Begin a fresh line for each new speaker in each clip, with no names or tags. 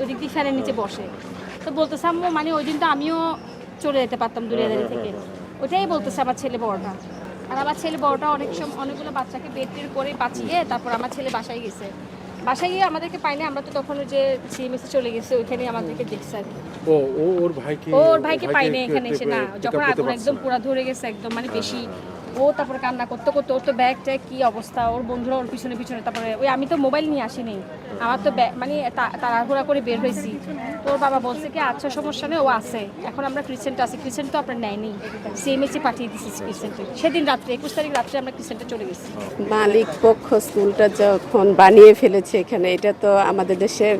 ওই ফ্যানের নিচে বসে। তো বলতেছে আম্মু মানে ওই দিন তো আমিও চলে যেতে পারতাম দূরে দাঁড়িয়ে থেকে। ওইটাই বলতেছে আমার ছেলে বড়টা। আর আমার ছেলে বড়টা অনেক সময় অনেকগুলো বাচ্চাকে বেড টেড করে বাঁচিয়ে তারপর আমার ছেলে বাসায় গেছে। বাসায় গিয়ে আমাদেরকে পাইনি আমরা তো তখন যে সিএমএসে চলে গেছে ওইখানেই আমাদেরকে দেখছে আর
ও ওর ভাইকে
ওর ভাইকে পাইনি এখানে এসে না যখন আগুন একদম। পুরা ধরে গেছে একদম মানে বেশি ও তারপরে কান্না করতে করতে ওর তো ব্যাগ ট্যাগ কি অবস্থা ওর বন্ধুরা ওর পিছনে পিছনে তারপরে ওই আমি তো মোবাইল নিয়ে আসিনি। আমার তো মানে তাড়াহুড়া করে বের হয়েছি। তো ওর বাবা বলছে কি আচ্ছা সমস্যা নেই, ও আছে। এখন আমরা ক্রিসেন্ট আছি। ক্রিসেন্ট তো আপনার নেয়নি। সিএমএসি পাঠিয়ে দিচ্ছি ক্রিসেন্টে সেদিন রাত্রে, একুশ তারিখ রাত্রে আমরা ক্রিসেন্টে চলে গেছি।
মালিক পক্ষ স্কুলটা যখন বানিয়ে ফেলেছে এখানে, এটা তো আমাদের দেশের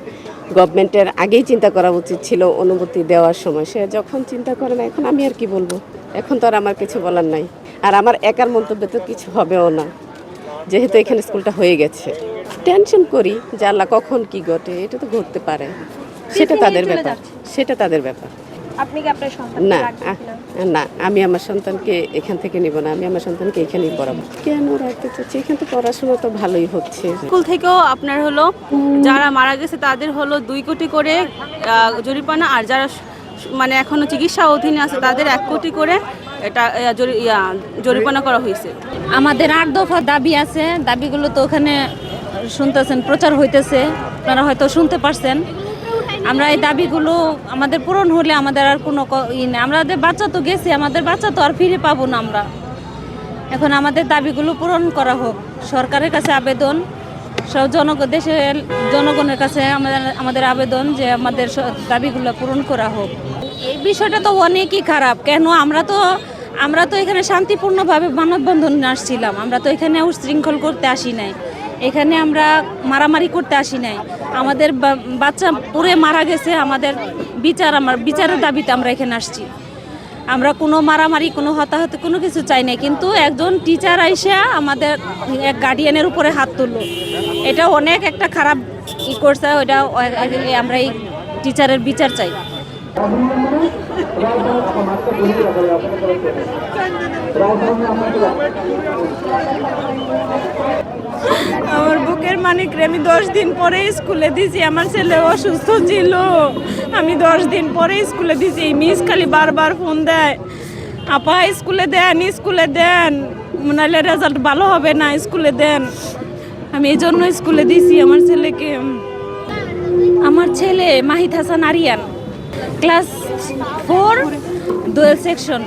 গভর্নমেন্টের আগেই চিন্তা করা উচিত ছিল অনুমতি দেওয়ার সময়। সে যখন চিন্তা করে না, এখন আমি আর কি বলব? এখন তো আর আমার কিছু বলার নাই। আর আমার একার মন্তব্যে তো কিছু হবেও না। যেহেতু এখানে স্কুলটা হয়ে গেছে। টেনশন করি যে আল্লাহ কখন কি ঘটে এটা তো ঘটতে পারে। সেটা তাদের ব্যাপার। সেটা তাদের ব্যাপার।
আপনি কি আপনার সন্তান
না না আমি আমার সন্তানকে এখান থেকে নিব না আমি আমার সন্তানকে এখানেই পড়াবো। কেন রাখতে চাচ্ছি? এখানে তো পড়াশোনা তো ভালোই হচ্ছে।
স্কুল থেকেও আপনার হলো যারা মারা গেছে তাদের হলো দুই কোটি করে আহ, জরিমানা আর যারা মানে এখনও চিকিৎসা অধীনে আছে, তাদের এক কোটি করে এটা জরি- জরিমানা করা হয়েছে।
আমাদের আট দফা দাবি আছে, দাবিগুলো তো ওখানে শুনতেছেন, প্রচার হইতেছে, আপনারা হয়তো শুনতে পারছেন। আমরা এই দাবিগুলো আমাদের পূরণ হলে আমাদের আর কোনো ই নেই। আমাদের বাচ্চা তো গেছে, আমাদের বাচ্চা তো আর ফিরে পাবো না আমরা। এখন আমাদের দাবিগুলো পূরণ করা হোক। সরকারের কাছে আবেদন সব জনগণ দেশের জনগণের কাছে আমাদের আমাদের আবেদন যে আমাদের দাবিগুলো পূরণ করা হোক। এই বিষয়টা তো অনেকই খারাপ। কেন আমরা তো আমরা তো এখানে শান্তিপূর্ণভাবে মানববন্ধন আসছিলাম। আমরা তো এখানে উশৃঙ্খল করতে আসি নাই। এখানে আমরা মারামারি করতে আসি নাই। আমাদের বাচ্চা পুরে মারা গেছে। আমাদের বিচার আমার, বিচারের দাবিতে আমরা এখানে আসছি। আমরা কোনো মারামারি, কোনো হতাহত, কোনো কিছু চাই না কিন্তু একজন টিচার আইসা আমাদের এক গার্ডিয়ানের উপরে হাত তুললো। এটা অনেক একটা খারাপ ই করছে ওটা আমরা এই টিচারের বিচার চাই।
বুকের মানিক আমি দশ দিন পরে স্কুলে দিয়েছি আমার ছেলে অসুস্থ ছিল। আমি দশ দিন পরে স্কুলে দিছি মিস খালি বারবার ফোন দেয়। আপা, স্কুলে দেন স্কুলে দেন। নাহলে রেজাল্ট ভালো হবে না, স্কুলে দেন। আমি এই জন্য স্কুলে দিয়েছি আমার ছেলেকে।
আমার ছেলে Mahid Hasan Arian class four Doyel section